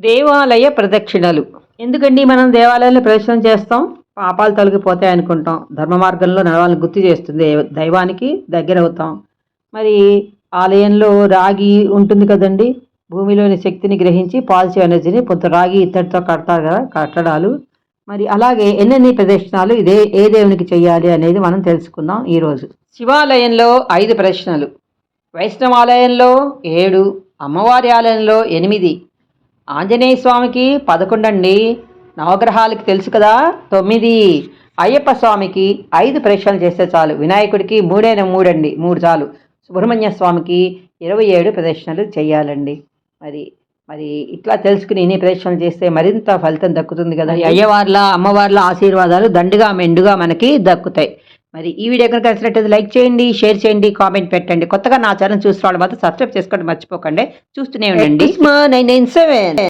దేవాలయ ప్రదక్షిణలు. ఎందుకండి మనం దేవాలయాల్లో ప్రదక్షిణ చేస్తాం? పాపాలు తొలగిపోతాయి అనుకుంటాం. ధర్మ మార్గంలో నడవాలని గుర్తు చేస్తుంది. దైవానికి దగ్గర అవుతాం. మరి ఆలయంలో రాగి ఉంటుంది కదండి? భూమిలోని శక్తిని గ్రహించి పాజిటివ్ ఎనర్జీని కొంత రాగి ఇత్తడితో కడతారు కదా కట్టడాలు. మరి అలాగే ఎన్నెన్ని ప్రదక్షిణాలు ఇదే ఏ దేవునికి చేయాలి అనేది మనం తెలుసుకుందాం ఈరోజు. శివాలయంలో ఐదు ప్రదక్షిణలు. వైష్ణవాలయంలో ఏడు అమ్మవారి ఆలయంలో ఎనిమిది ఆంజనేయ స్వామికి పదకొండు అండి నవగ్రహాలకి తెలుసు కదా? తొమ్మిది. అయ్యప్ప స్వామికి ఐదు ప్రదక్షిణలు చేస్తే చాలు. వినాయకుడికి మూడైన మూడండి. మూడు చాలు. సుబ్రహ్మణ్య స్వామికి ఇరవై ఏడు ప్రదక్షిణలు చేయాలండి. మరి మరి ఇట్లా తెలుసుకుని ఇన్ని ప్రదక్షిణలు చేస్తే మరింత ఫలితం దక్కుతుంది కదా అయ్యవార్ల అమ్మవార్ల ఆశీర్వాదాలు దండుగా మెండుగా మనకి దక్కుతాయి. మరి ఈ వీడియో కనుక నచ్చినట్లయితే లైక్ చేయండి షేర్ చేయండి కామెంట్ పెట్టండి. కొత్తగా నా ఛానల్ చూసిన వాళ్ళు మాత్రం సబ్స్క్రైబ్ చేసుకోండి మర్చిపోకండి. చూస్తూనే ఉండండి. Nine nine seven